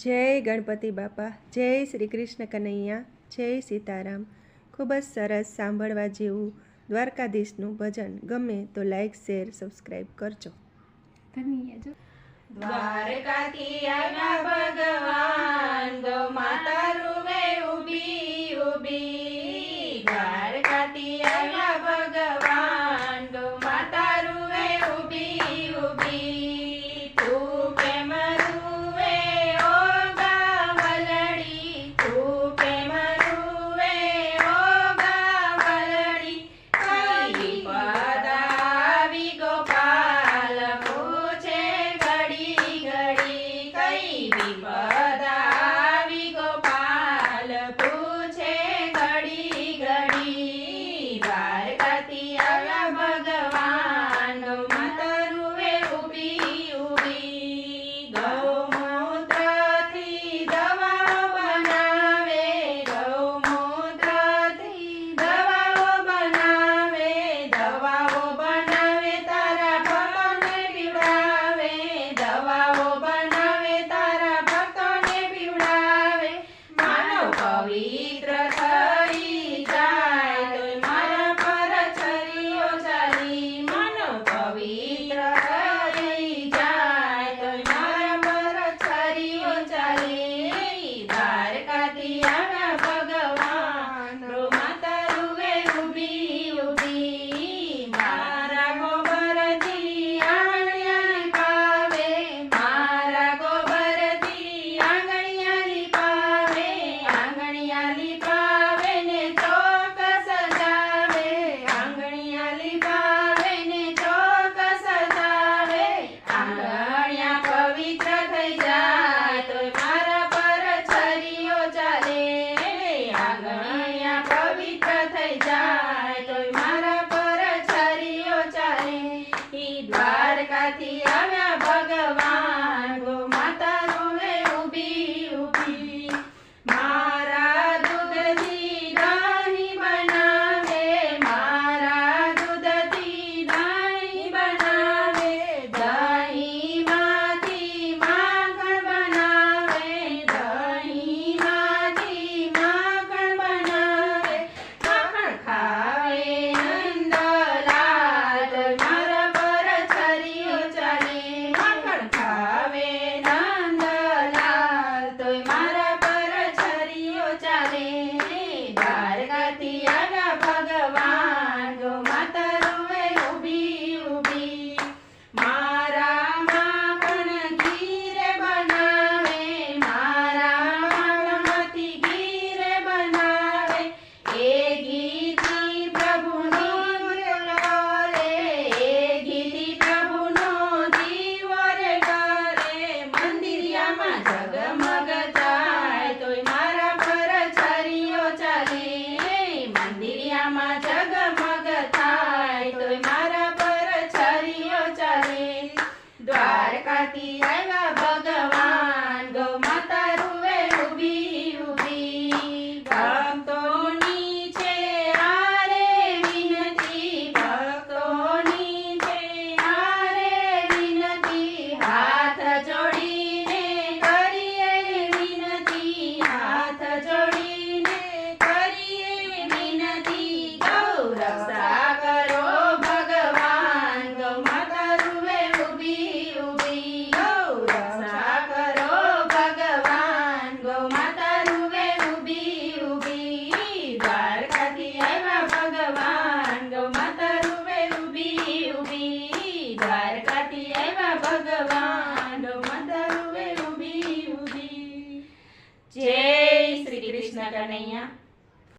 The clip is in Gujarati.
જય ગણપતિ બાપા જય શ્રી કૃષ્ણ કનૈયા જય સીતારામ. ખૂબ જ સરસ સાંભળવા જેવું દ્વારકાધીશનું ભજન ગમે તો લાઈક શેર સબસ્ક્રાઈબ કરજો. દ્વારકાથી ભગવાન. take. દ્વારકાથી 爸爸的妈妈。